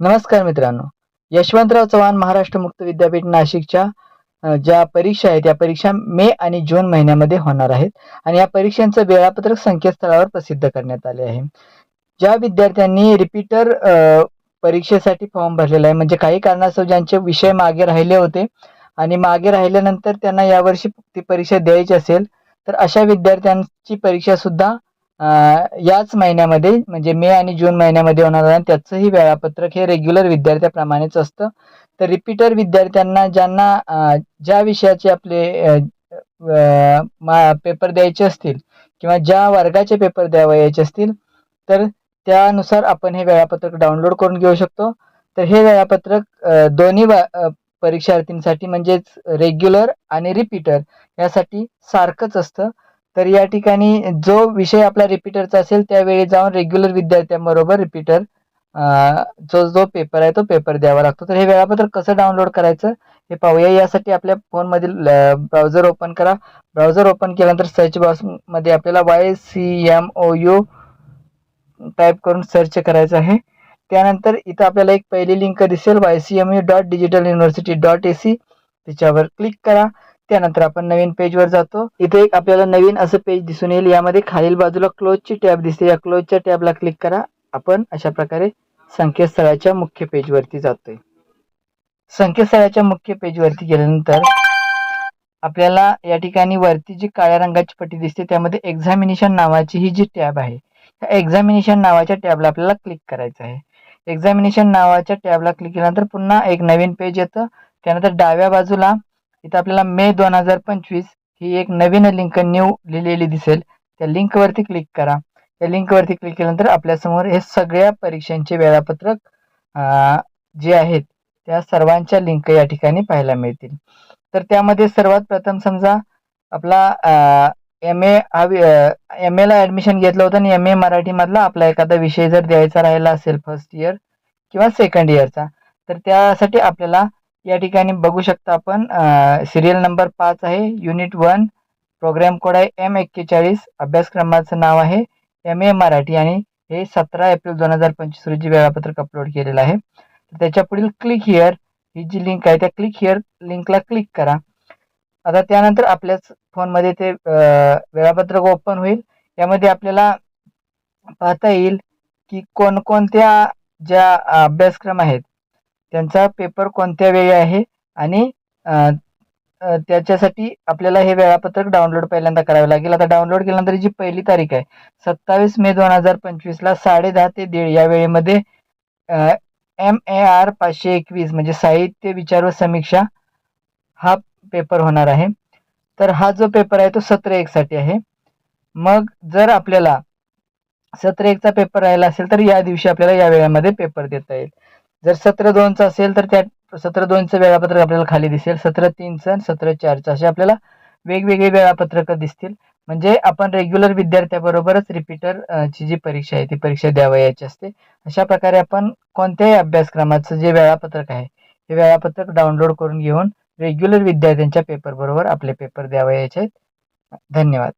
नमस्कार मित्रांनो. यशवंतराव चव्हाण महाराष्ट्र मुक्त विद्यापीठ नाशिकच्या ज्या परीक्षा आहेत त्या परीक्षा मे आणि जून महिन्यामध्ये होणार आहेत आणि या परीक्षांचं वेळापत्रक संकेतस्थळावर प्रसिद्ध करण्यात आले आहे. ज्या विद्यार्थ्यांनी रिपीटर परीक्षेसाठी फॉर्म भरलेला आहे म्हणजे काही कारणास्तव ज्यांचे विषय मागे राहिले होते आणि मागे राहिल्यानंतर त्यांना यावर्षी ती परीक्षा द्यायची असेल तर अशा विद्यार्थ्यांची परीक्षा सुद्धा याच महिन्यामध्ये म्हणजे मे आणि जून महिन्यामध्ये होणार आहे. आणि त्याचंही वेळापत्रक हे रेग्युलर विद्यार्थ्याप्रमाणेच असतं. तर रिपीटर विद्यार्थ्यांना ज्यांना ज्या विषयाचे आपले मा पेपर द्यायचे असतील किंवा ज्या वर्गाचे पेपर द्यावयाचे असतील तर त्यानुसार आपण हे वेळापत्रक डाउनलोड करून घेऊ शकतो. तर हे वेळापत्रक दोन्ही वा- परीक्षार्थींसाठी म्हणजेच रेग्युलर आणि रिपीटर यासाठी सारखंच असतं. तर या ठिकाणी जो विषय आपला रिपीटरचा असेल त्यावेळी जाऊन रेग्युलर विद्यार्थ्यांबरोबर रिपीटर जो जो पेपर आहे तो पेपर द्यावा लागतो. तर हे वेळापत्रक कसं डाउनलोड करायचं हे पाहूया. यासाठी आपल्या फोनमधील ब्राउझर ओपन करा. ब्राउझर ओपन केल्यानंतर सर्च बॉक्समध्ये आपल्याला Y C M O U type करून सर्च करायचं आहे. त्यानंतर इथं आपल्याला एक पहिली लिंक दिसेल Y C M U dot digital university dot A C त्याच्यावर क्लिक करा. त्यानंतर आपण नवीन पेजवर जातो. इथे एक आपल्याला नवीन असं पेज दिसून येईल. यामध्ये खालील बाजूला क्लोजची टॅब दिसते. या क्लोजच्या टॅबला क्लिक करा. आपण अशा प्रकारे संकेतस्थळाच्या मुख्य पेजवरती जातोय. संकेतस्थळाच्या मुख्य पेजवरती गेल्यानंतर आपल्याला या ठिकाणी वरती जी काळ्या रंगाची पट्टी दिसते त्यामध्ये एक्झामिनेशन नावाची ही जी टॅब आहे त्या एक्झामिनेशन नावाच्या टॅबला आपल्याला क्लिक करायचं आहे. एक्झामिनेशन नावाच्या टॅबला क्लिक केल्यानंतर पुन्हा एक नवीन पेज येतं. त्यानंतर डाव्या बाजूला इथं आपल्याला मे दोन हजार पंचवीस ही एक नवीन लिंक न्यू लिहिलेली दिसेल. त्या लिंकवरती क्लिक करा. त्या लिंकवरती क्लिक केल्यानंतर आपल्यासमोर हे सगळ्या परीक्षांचे वेळापत्रक जे आहेत त्या सर्वांच्या लिंक या ठिकाणी पाहायला मिळतील. तर त्यामध्ये सर्वात प्रथम समजा आपला एम ए हा एम एला ॲडमिशन घेतलं होतं आणि एम ए मराठीमधला आपला एखादा विषय जर द्यायचा राहिला असेल फर्स्ट इयर किंवा सेकंड इयरचा तर त्यासाठी आपल्याला या ठिकाणी बघू शकता आपण सिरियल नंबर पाच आहे. युनिट वन प्रोग्राम कोड आहे एम एक्केचाळीस. अभ्यासक्रमाचं नाव आहे एम ए मराठी आणि हे सतरा एप्रिल दोन हजार पंचवीस रोजी वेळापत्रक अपलोड केलेलं आहे. त्याच्या पुढील क्लिक हिअर ही जी लिंक आहे त्या क्लिक हिअर लिंकला क्लिक करा. आता त्यानंतर आपल्याच फोनमध्ये ते वेळापत्रक ओपन होईल. यामध्ये आपल्याला पाहता येईल की कोणकोणत्या ज्या अभ्यासक्रम आहेत त्यांचा पेपर कोणत्या वेळी आहे आणि त्याच्यासाठी आपल्याला हे वेळापत्रक डाउनलोड पहिल्यांदा करावे लागेल. आता डाउनलोड केल्यानंतर जी पहिली तारीख आहे सत्तावीस मे दोन हजार पंचवीसला साडे दहा ते दीड या वेळेमध्ये एम ए आर पाचशे एकवीस म्हणजे साहित्य विचार व समीक्षा हा पेपर होणार आहे. तर हा जो पेपर आहे तो सत्र एकसाठी आहे. मग जर आपल्याला सत्र एकचा पेपर राहिला असेल तर या दिवशी आपल्याला या वेळेमध्ये पेपर देता येईल. जर सत्र दोनचं असेल तर त्या सत्र दोनचं वेळापत्रक आपल्याला खाली दिसेल. सत्र तीनचं आणि सत्र चारचं. असे आपल्याला वेगवेगळे वेळापत्रकं दिसतील. म्हणजे आपण रेग्युलर विद्यार्थ्याबरोबरच रिपीटरची जी परीक्षा आहे ती परीक्षा द्यावयाची असते. अशा प्रकारे आपण कोणत्याही अभ्यासक्रमाचं जे वेळापत्रक आहे हे वेळापत्रक डाउनलोड करून घेऊन रेग्युलर विद्यार्थ्यांच्या पेपरबरोबर आपले पेपर द्यावयाचे आहेत. धन्यवाद.